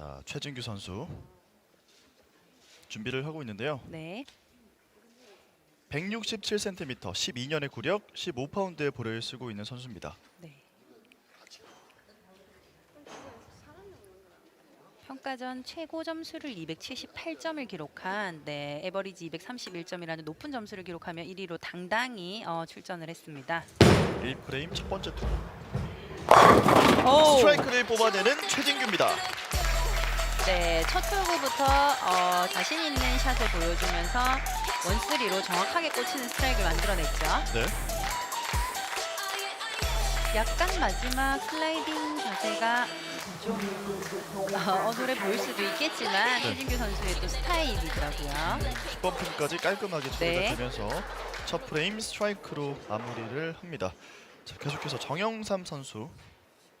자 최진규 선수 준비를 하고 있는데요. 네. 167cm, 12년의 구력, 15파운드의 볼을 쓰고 있는 선수입니다. 네. 평가전 최고 점수를 278점을 기록한 네, 에버리지 231점이라는 높은 점수를 기록하며 1위로 당당히 어, 출전을 했습니다. 1프레임 첫 번째 투. 오! 스트라이크를 뽑아내는 최진규입니다. 네, 첫 투구부터 어, 자신 있는 샷을 보여주면서 원쓰리로 정확하게 꽂히는 스트라이크를 만들어냈죠. 네. 약간 마지막 슬라이딩 자세가 좀 어, 어눌해 보일 수도 있겠지만 네. 최진규 선수의 또 스타일이더라고요. 10번 핀까지 깔끔하게 처리가 네. 되면서 첫 프레임 스트라이크로 마무리를 합니다. 자, 계속해서 정영삼 선수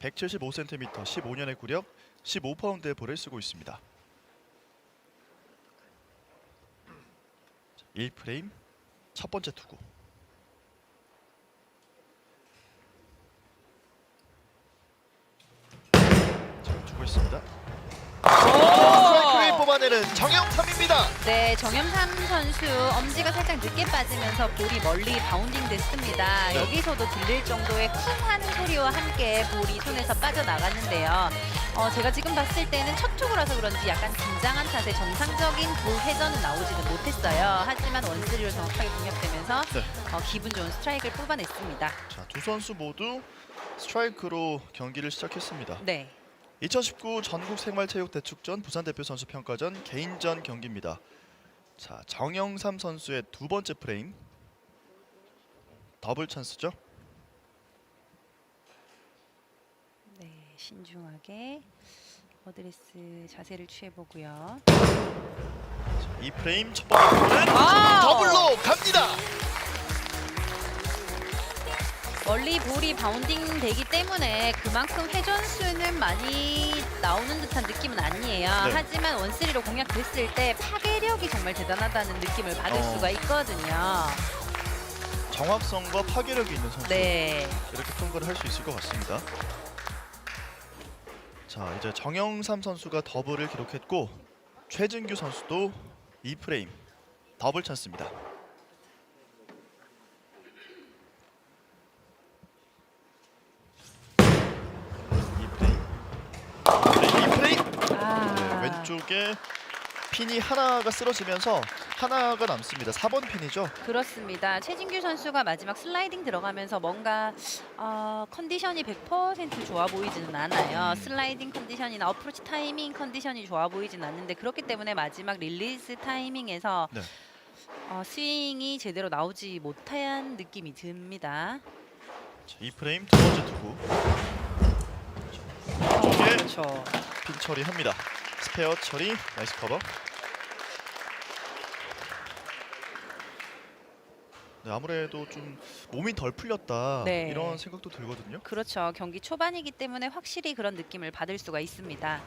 175cm, 15년의 구력, 15파운드의 볼을 쓰고 있습니다. 1프레임 첫 번째 투구. 주고 있습니다. 스트라이크를 뽑아내는 정영삼입니다. 네, 정염삼 선수 엄지가 살짝 늦게 빠지면서 볼이 멀리 바운딩 됐습니다. 네. 여기서도 들릴 정도의 쿵한 소리와 함께 볼이 손에서 빠져나갔는데요. 어, 제가 지금 봤을 때는 첫 투구라서 그런지 약간 긴장한 탓에 정상적인 볼 회전은 나오지는 못했어요. 하지만 원스리로 정확하게 공략되면서 네. 어, 기분 좋은 스트라이크를 뽑아냈습니다. 자, 두 선수 모두 스트라이크로 경기를 시작했습니다. 네. 2019 전국 생활체육대축전 부산 대표 선수 평가전 개인전 경기입니다. 자, 정영삼 선수의 두 번째 프레임 더블 찬스죠. 네, 신중하게 어드레스 자세를 취해보고요. 이 프레임 첫 번째 볼은 와우! 더블로 갑니다. 멀리 볼이 바운딩 되기 때문에 그만큼 회전 수는 많이 나오는 듯한 느낌은 아니에요. 네. 하지만 원쓰리로 공략됐을 때 파괴력이 정말 대단하다는 느낌을 받을 어. 수가 있거든요. 정확성과 파괴력이 있는 선수 네. 이렇게 통과를 할 수 있을 것 같습니다. 자, 이제 정영삼 선수가 더블을 기록했고 최진규 선수도 이 프레임 더블 찬스입니다. 이 프레임. 네. 아. 네, 왼쪽에 핀이 하나가 쓰러지면서 하나가 남습니다. 4번 핀이죠. 그렇습니다. 최진규 선수가 마지막 슬라이딩 들어가면서 뭔가 어, 컨디션이 100% 좋아 보이지는 않아요. 음. 슬라이딩 컨디션이나 어프로치 타이밍 컨디션이 좋아 보이지는 않는데 그렇기 때문에 마지막 릴리스 타이밍에서 네. 어, 스윙이 제대로 나오지 못한 느낌이 듭니다. 자, 이 프레임 두 번째 투구. 왼쪽에 그렇죠. 핀 처리합니다. 스페어 처리, 나이스 커버. 네, 아무래도 좀 몸이 덜 풀렸다 네. 이런 생각도 들거든요. 그렇죠. 경기 초반이기 때문에 확실히 그런 느낌을 받을 수가 있습니다.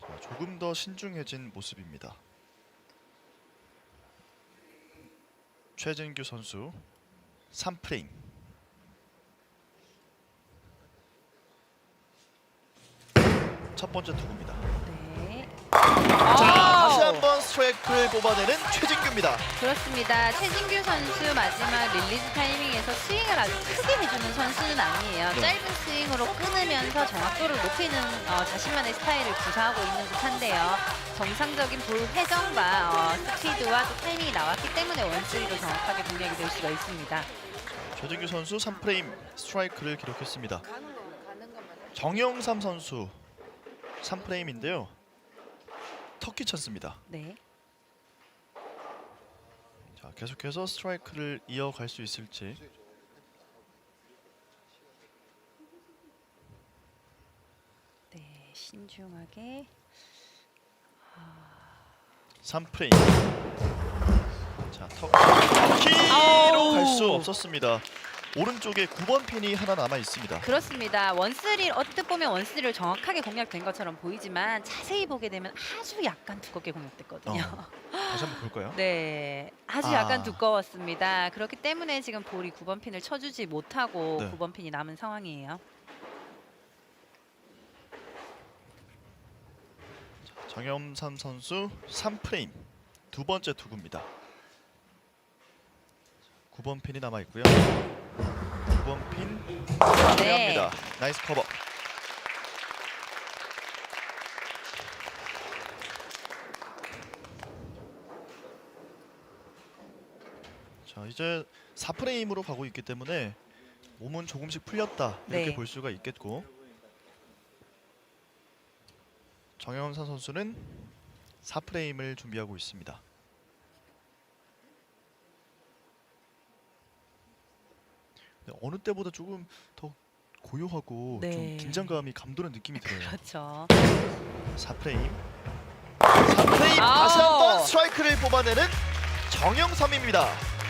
자, 조금 더 신중해진 모습입니다. 최진규 선수 3프레임. 첫 번째 투구입니다. 네. 자! 다시 한번 스트라이크를 뽑아내는 최진규입니다. 그렇습니다. 최진규 선수 마지막 릴리즈 타이밍에서 스윙을 아주 크게 해주는 선수는 아니에요. 네. 짧은 스윙으로 끊으면서 정확도를 높이는 어, 자신만의 스타일을 구사하고 있는 듯한데요. 정상적인 볼 회전과 어, 스피드와 또 타이밍이 나왔기 때문에 원쓰리로 정확하게 공략이 될 수가 있습니다. 최진규 선수 3프레임 스트라이크를 기록했습니다. 정영삼 선수 3프레임인데요. 터키 찬스입니다. 네. 자, 계속해서 스트라이크를 이어갈 수 있을지. 네, 신중하게 3프레임. 자, 터키로 갈 수 없었습니다. 오른쪽에 9번 핀이 하나 남아 있습니다. 그렇습니다. 원쓰리 어떻게 보면 원쓰리를 정확하게 공략된 것처럼 보이지만 자세히 보게 되면 아주 약간 두껍게 공략됐거든요. 다시 한번 볼까요? 네, 아주 아. 약간 두꺼웠습니다. 그렇기 때문에 지금 볼이 9번 핀을 쳐주지 못하고 네. 9번 핀이 남은 상황이에요. 정영삼 선수 3프레임 두 번째 투구입니다. 9번 핀이 남아 있고요. 9번 핀 네. 합니다. 나이스 커버. 자 이제 4프레임으로 가고 있기 때문에 몸은 조금씩 풀렸다 이렇게 네. 볼 수가 있겠고 정영삼 선수는 4프레임을 준비하고 있습니다. 근데 어느 때보다 조금 더 고요하고 네. 좀 긴장감이 감도는 느낌이 들어요. 그렇죠. 4프레임 4프레임 아우. 다시 한 번 스트라이크를 뽑아내는 정영삼입니다.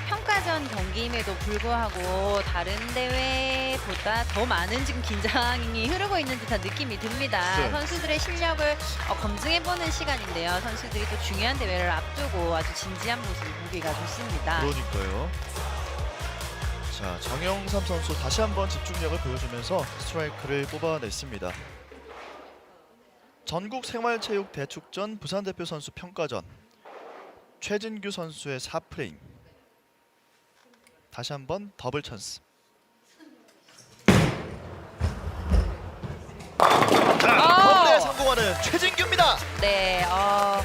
평가전 경기임에도 불구하고 다른 대회보다 더 많은 지금 긴장이 흐르고 있는 듯한 느낌이 듭니다. 네. 선수들의 실력을 어, 검증해보는 시간인데요. 선수들이 또 중요한 대회를 앞두고 아주 진지한 모습을 보기가 좋습니다. 그러니까요. 자 정영삼 선수 다시 한번 집중력을 보여주면서 스트라이크를 뽑아냈습니다. 전국 생활체육 대축전 부산 대표 선수 평가전 최진규 선수의 4프레임 다시 한번 더블 찬스. 자 아! 더블에 성공하는 최진규입니다. 네, 어,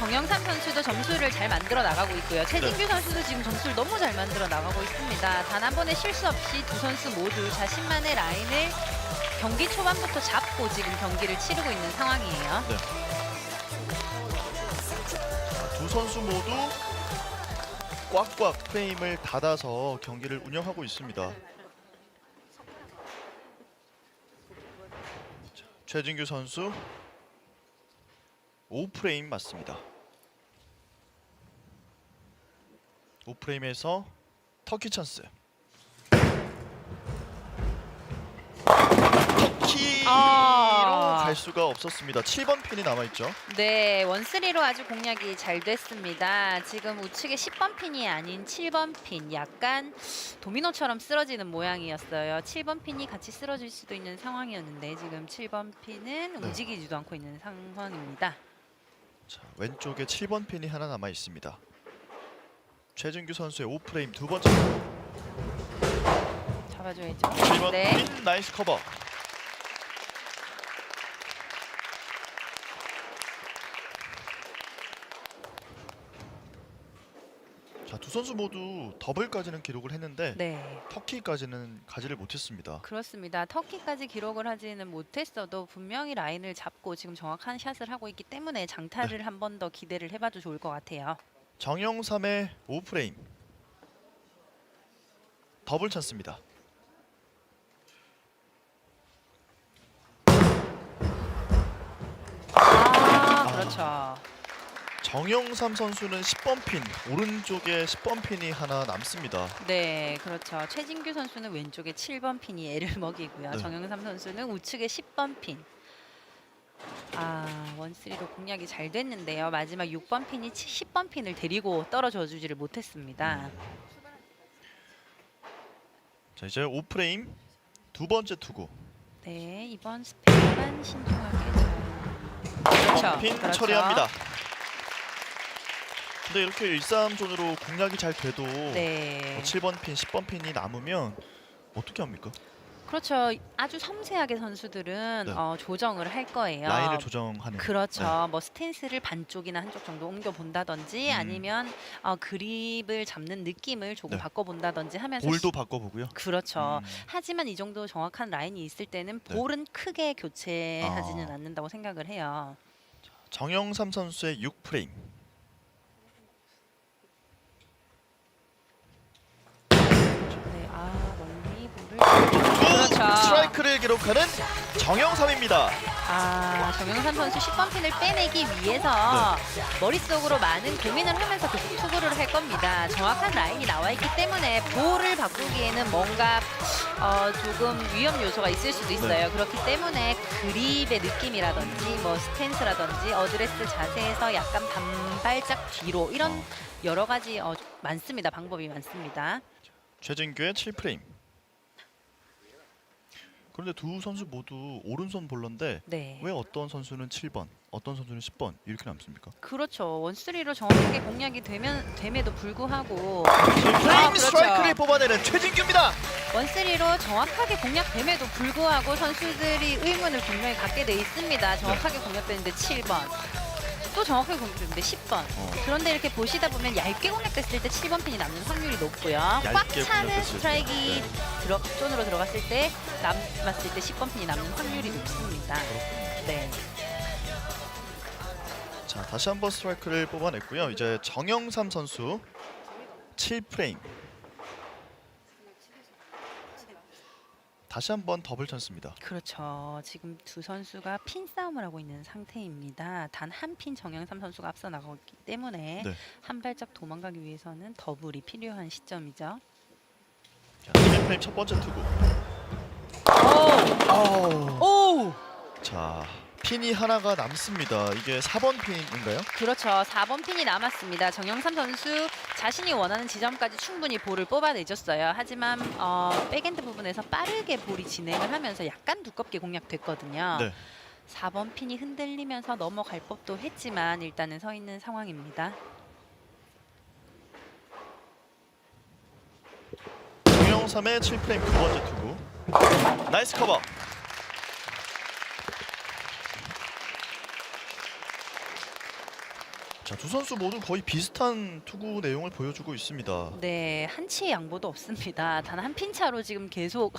정영삼 선수도 점수를 잘 만들어 나가고 있고요. 최진규 네. 선수도 지금 점수를 너무 잘 만들어 나가고 있습니다. 단 한 번의 실수 없이 두 선수 모두 자신만의 라인을 경기 초반부터 잡고 지금 경기를 치르고 있는 상황이에요. 두 선수 모두 꽉꽉 프레임을 닫아서 경기를 운영하고 있습니다. 자, 최진규 선수 5프레임 맞습니다. 5프레임에서 터키 찬스. 터키로 아. 갈 수가 없었습니다. 7번 핀이 남아 있죠. 네, 원쓰리로 아주 공략이 잘 됐습니다. 지금 우측에 10번 핀이 아닌 7번 핀, 약간 도미노처럼 쓰러지는 모양이었어요. 7번 핀이 같이 쓰러질 수도 있는 상황이었는데 지금 7번 핀은 네. 움직이지도 않고 있는 상황입니다. 자, 왼쪽에 7번 핀이 하나 남아 있습니다. 최진규 선수의 5프레임 두 번째 잡아줘야죠. 7번 네. 핀 나이스 커버. 두 선수 모두 더블까지는 기록을 했는데 네, 터키까지는 가지를 못했습니다. 그렇습니다. 터키까지 기록을 하지는 못했어도 분명히 라인을 잡고 지금 정확한 샷을 하고 있기 때문에 장타를 한번 더 기대를 해봐도 좋을 것 같아요. 정영삼의 5프레임 더블 찬스입니다. 아, 그렇죠. 정영삼 선수는 10번 핀 오른쪽에 10번 핀이 하나 남습니다. 네, 그렇죠. 최진규 선수는 왼쪽에 7번 핀이 애를 먹이고요. 네. 정영삼 선수는 우측에 10번 핀. 아, 원쓰리로 공략이 잘 됐는데요. 마지막 6번 핀이 10번 핀을 데리고 떨어져 주지를 못했습니다. 자 이제 5프레임 두 번째 투구 네, 이번 스페인만 신중하게 잘. 그렇죠. 핀 그렇죠. 처리합니다. 근데 이렇게 1-3존으로 공략이 잘 돼도 네. 뭐 7번 핀, 10번 핀이 남으면 어떻게 합니까? 그렇죠. 아주 섬세하게 선수들은 네. 어, 조정을 할 거예요. 라인을 조정하는. 그렇죠. 네. 뭐 스탠스를 반쪽이나 한쪽 정도 옮겨 본다든지 음. 아니면 어, 그립을 잡는 느낌을 조금 네. 바꿔 본다든지 하면서 볼도 시- 바꿔보고요. 그렇죠. 음, 하지만 이 정도 정확한 라인이 있을 때는 네. 볼은 크게 교체하지는 아. 않는다고 생각을 해요. 정영삼 선수의 6프레임. 네, 아 멀리 볼을 또 그렇죠. 스트라이크를 기록하는 정영삼입니다. 아 정영삼 선수 10번 핀을 빼내기 위해서 네. 머릿속으로 많은 고민을 하면서 계속 투구를 할 겁니다. 정확한 라인이 나와 있기 때문에 볼을 바꾸기에는 뭔가 어, 조금 위험 요소가 있을 수도 있어요. 네. 그렇기 때문에 그립의 느낌이라든지 뭐 스탠스라든지 어드레스 자세에서 약간 반발짝 뒤로 이런 어. 여러 가지 어, 많습니다. 방법이 많습니다. 최진규의 7프레임. 그런데 두 선수 모두 오른손 볼러인데 네. 왜 어떤 선수는 7번, 어떤 선수는 10번 이렇게 남습니까? 그렇죠. 원쓰리로 정확하게 공략이 되면 됨에도 불구하고 프레임 아, 그렇죠. 스트라이크를 뽑아내는 최진규입니다. 원쓰리로 정확하게 공략됨에도 불구하고 선수들이 의문을 분명히 갖게 돼 있습니다. 정확하게 공략됐는데 7번. 또 정확하게 공략됐는데 10번. 어. 그런데 이렇게 보시다 보면 얇게 공략됐을 때 7번 핀이 남는 확률이 높고요. 꽉 차는 공략됐을 때. 스트라이크 네. 들어, 존으로 들어갔을 때 남았을 때 10번 핀이 남는 확률이 높습니다. 네. 자 다시 한번 스트라이크를 뽑아냈고요. 이제 정영삼 선수 7프레임. 다시 한번 더블 찬스입니다. 그렇죠. 지금 두 선수가 핀 싸움을 하고 있는 상태입니다. 단 한 핀 정영삼 선수가 앞서 나가고 있기 때문에 네. 한 발짝 도망가기 위해서는 더블이 필요한 시점이죠. 자, 7프레임 첫 번째 투구. 아우. 오! 자 핀이 하나가 남습니다. 이게 4번 핀인가요? 그렇죠. 4번 핀이 남았습니다. 정영삼 선수 자신이 원하는 지점까지 충분히 볼을 뽑아내줬어요. 하지만 어, 백엔드 부분에서 빠르게 볼이 진행을 하면서 약간 두껍게 공략됐거든요. 네. 4번 핀이 흔들리면서 넘어갈 법도 했지만 일단은 서 있는 상황입니다. 정영삼의 7프레임 두 번째 투구. 나이스 커버. 자, 두 선수 모두 거의 비슷한 투구 내용을 보여주고 있습니다. 네, 한치의 양보도 없습니다. 단 한 핀 차로 지금 계속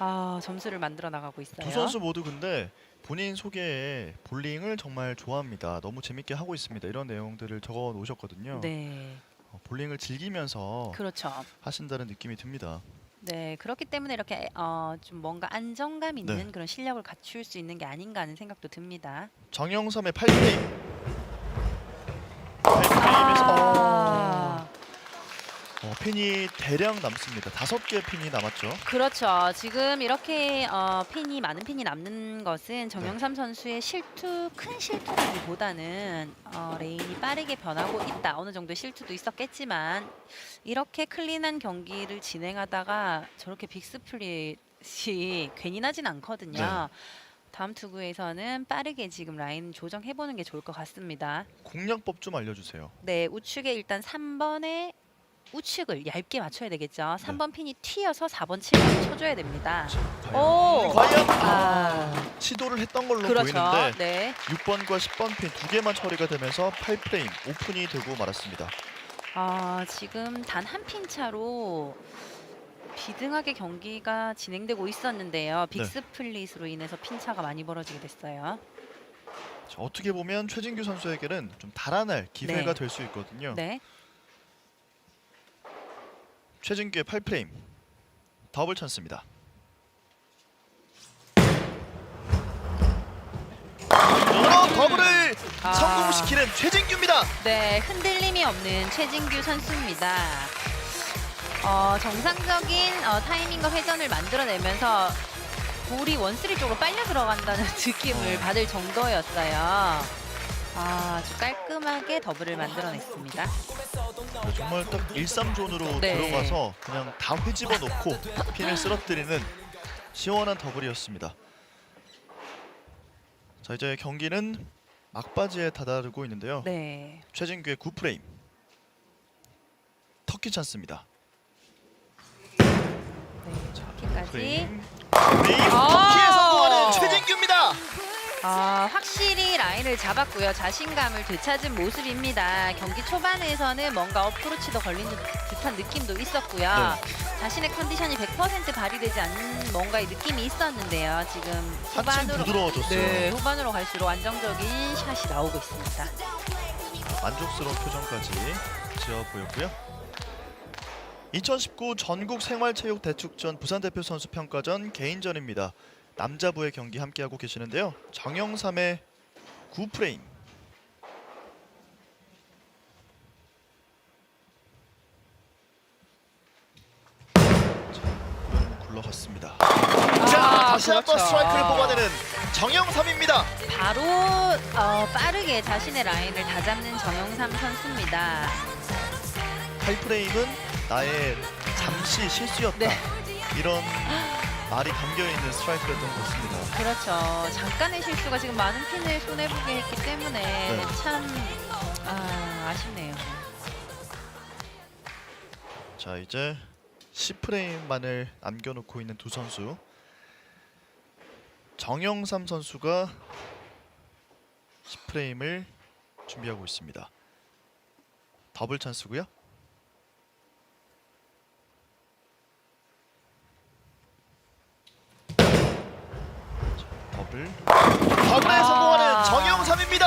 아, 점수를 만들어 나가고 있어요. 두 선수 모두 근데 본인 소개에 볼링을 정말 좋아합니다. 너무 재밌게 하고 있습니다. 이런 내용들을 적어 놓으셨거든요. 네, 어, 볼링을 즐기면서 그렇죠. 하신다는 느낌이 듭니다. 네, 그렇기 때문에 이렇게 어, 좀 뭔가 안정감 있는 네. 그런 실력을 갖출 수 있는 게 아닌가 하는 생각도 듭니다. 정영삼의 8프레임. 8프레임에서 아, 어, 핀이 대량 남습니다. 다섯 개 핀이 남았죠. 그렇죠. 지금 이렇게 어, 핀이 많은 핀이 남는 것은 정영삼 선수의 실투 큰 실투라기보다는 어, 레인이 빠르게 변하고 있다. 어느 정도 실투도 있었겠지만 이렇게 클린한 경기를 진행하다가 저렇게 빅스플릿이 괜히 나진 않거든요. 네. 다음 투구에서는 빠르게 지금 라인 조정해 보는 게 좋을 것 같습니다. 공략법 좀 알려주세요. 네, 우측에 일단 3번에 우측을 얇게 맞춰야 되겠죠. 3번 핀이 튀어서 4번 7번 쳐줘야 됩니다. 오! 과연 아, 시도를 했던 걸로 그렇죠. 보이는데 네. 6번과 10번 핀 두 개만 처리가 되면서 8프레임 오픈이 되고 말았습니다. 아, 지금 단 한 핀 차로 비등하게 경기가 진행되고 있었는데요. 네. 빅스플릿으로 인해서 핀 차가 많이 벌어지게 됐어요. 자, 어떻게 보면 최진규 선수에게는 좀 달아날 기회가 네. 될 수 있거든요. 네. 최진규의 8프레임 더블 찬스입니다. 어, 더블을 아. 성공시키는 최진규입니다. 네, 흔들림이 없는 최진규 선수입니다. 어, 정상적인 어, 타이밍과 회전을 만들어내면서 볼이 원쓰리 쪽으로 빨려 들어간다는 느낌을 어. 받을 정도였어요. 아, 아주 깔끔하게 더블을 만들어냈습니다. 네, 정말 딱 1-3존으로 네. 들어가서 그냥 다 회집어 놓고 핀을 쓰러뜨리는 시원한 더블이었습니다. 자 이제 경기는 막바지에 다다르고 있는데요. 네. 최진규의 9프레임 터키 찬스입니다. 네, 저기까지. 프레임 프레임 아! 성공하는 최진규입니다. 아, 확실히 라인을 잡았고요. 자신감을 되찾은 모습입니다. 경기 초반에서는 뭔가 어프로치도 걸리는 듯한 느낌도 있었고요. 네. 자신의 컨디션이 100% 발휘되지 않는 뭔가의 느낌이 있었는데요. 지금 한층 후반으로 부드러워졌어요. 네, 후반으로 갈수록 안정적인 샷이 나오고 있습니다. 만족스러운 표정까지 지어 보였고요. 2019 전국 생활체육 대축전 부산 대표 선수 평가전 개인전입니다. 남자부의 경기 함께하고 계시는데요. 정영삼의 9프레임. 자, 공은 굴러갔습니다. 자, 아, 다시 한번 그렇죠. 스트라이크를 뽑아내는 정영삼입니다. 바로 어, 빠르게 자신의 라인을 다 잡는 정영삼 선수입니다. 8프레임은 나의 잠시 실수였다. 네. 이런 말이 감겨 있는 스트라이크였던 것 같습니다. 그렇죠. 잠깐의 실수가 지금 많은 핀을 손해보게 했기 때문에 네. 참 아, 아쉽네요. 자 이제 10프레임만을 남겨놓고 있는 두 선수 정영삼 선수가 10프레임을 준비하고 있습니다. 더블 찬스고요. 자, 더블 더블에 아. 성공하는 정영삼입니다.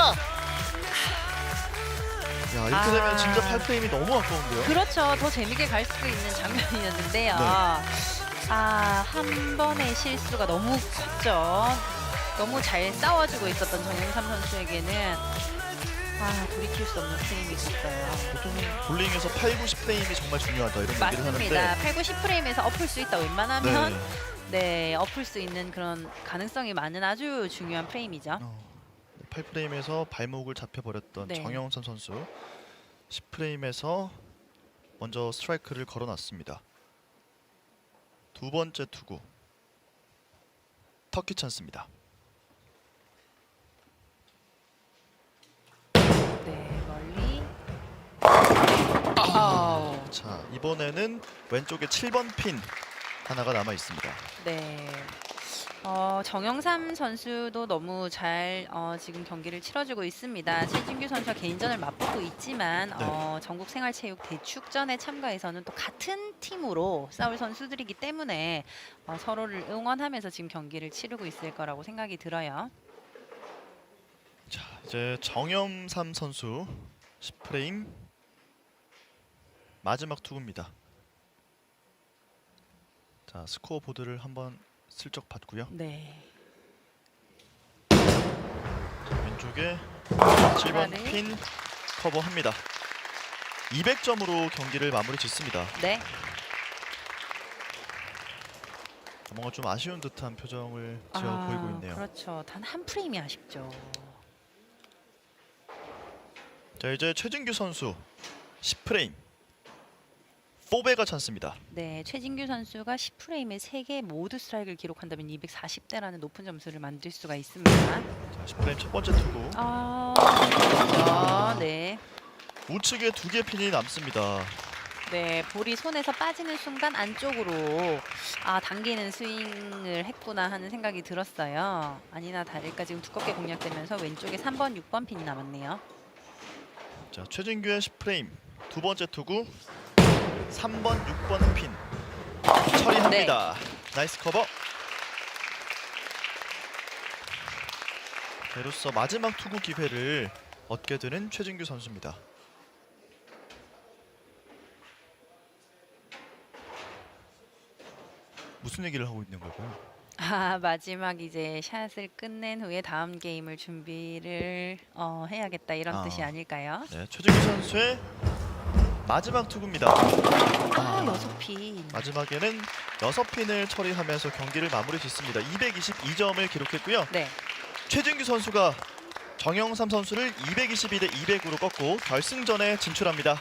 야 이렇게 아. 되면 진짜 8프레임이 너무 아까운데요. 그렇죠. 더 재밌게 갈수 있는 장면이었는데요. 네. 아, 한 번의 실수가 너무 컸죠. 너무 잘 싸워주고 있었던 정영삼 선수에게는 아, 돌이킬 수 없는 프레임이 있었어요. 보통 볼링에서 8, 90프레임이 정말 중요하다 이런 얘기를 맞습니다. 하는데 8, 90프레임에서 엎을 수 있다. 웬만하면 네. 네, 엎을 수 있는 그런 가능성이 많은 아주 중요한 프레임이죠. 어, 8프레임에서 발목을 잡혀버렸던 네. 정영선 선수 10프레임에서 먼저 스트라이크를 걸어놨습니다. 두 번째 투구 터키 찬스입니다. 네, 멀리. 아우. 자 이번에는 왼쪽에 7번 핀 하나가 남아 있습니다. 네. 어, 정영삼 선수도 너무 잘 어, 지금 경기를 치러주고 있습니다. 최진규 선수와 개인전을 맞붙고 있지만 네. 어, 전국생활체육 대축전에 참가해서는 또 같은 팀으로 싸울 선수들이기 때문에 어, 서로를 응원하면서 지금 경기를 치르고 있을 거라고 생각이 들어요. 자 이제 정영삼 선수 10프레임 마지막 투구입니다. 자 스코어 보드를 한번 슬쩍 봤고요. 네. 왼쪽에 7번 네. 핀 커버합니다. 200점으로 경기를 마무리 짓습니다. 네. 뭔가 좀 아쉬운 듯한 표정을 지어 아, 보이고 있네요. 그렇죠. 단 한 프레임이 아쉽죠. 자 이제 최진규 선수 10프레임 4배가 찬스입니다. 네, 최진규 선수가 10프레임에 3개 모두 스트라이크를 기록한다면 240대라는 높은 점수를 만들 수가 있습니다. 자 10프레임 첫 번째 투구 아, 그렇죠. 네. 우측에 두 개 핀이 남습니다. 네, 볼이 손에서 빠지는 순간 안쪽으로 아 당기는 스윙을 했구나 하는 생각이 들었어요. 아니나 다를까 지금 두껍게 공략되면서 왼쪽에 3번, 6번 핀이 남았네요. 자 최진규의 10프레임 두 번째 투구 3번 6번 핀 처리합니다. 나이스 커버. 이로써 마지막 투구 기회를 얻게 되는 최진규 선수입니다. 무슨 얘기를 하고 있는 걸까요? 아 마지막 이제 샷을 끝낸 후에 다음 게임을 준비를 어, 해야겠다 이런 아. 뜻이 아닐까요? 네, 최진규 선수의 마지막 투구입니다. 아 여섯 핀. 마지막에는 6핀을 처리하면서 경기를 마무리 짓습니다. 222점을 기록했고요. 네. 최진규 선수가 정영삼 선수를 222대 200으로 꺾고 결승전에 진출합니다.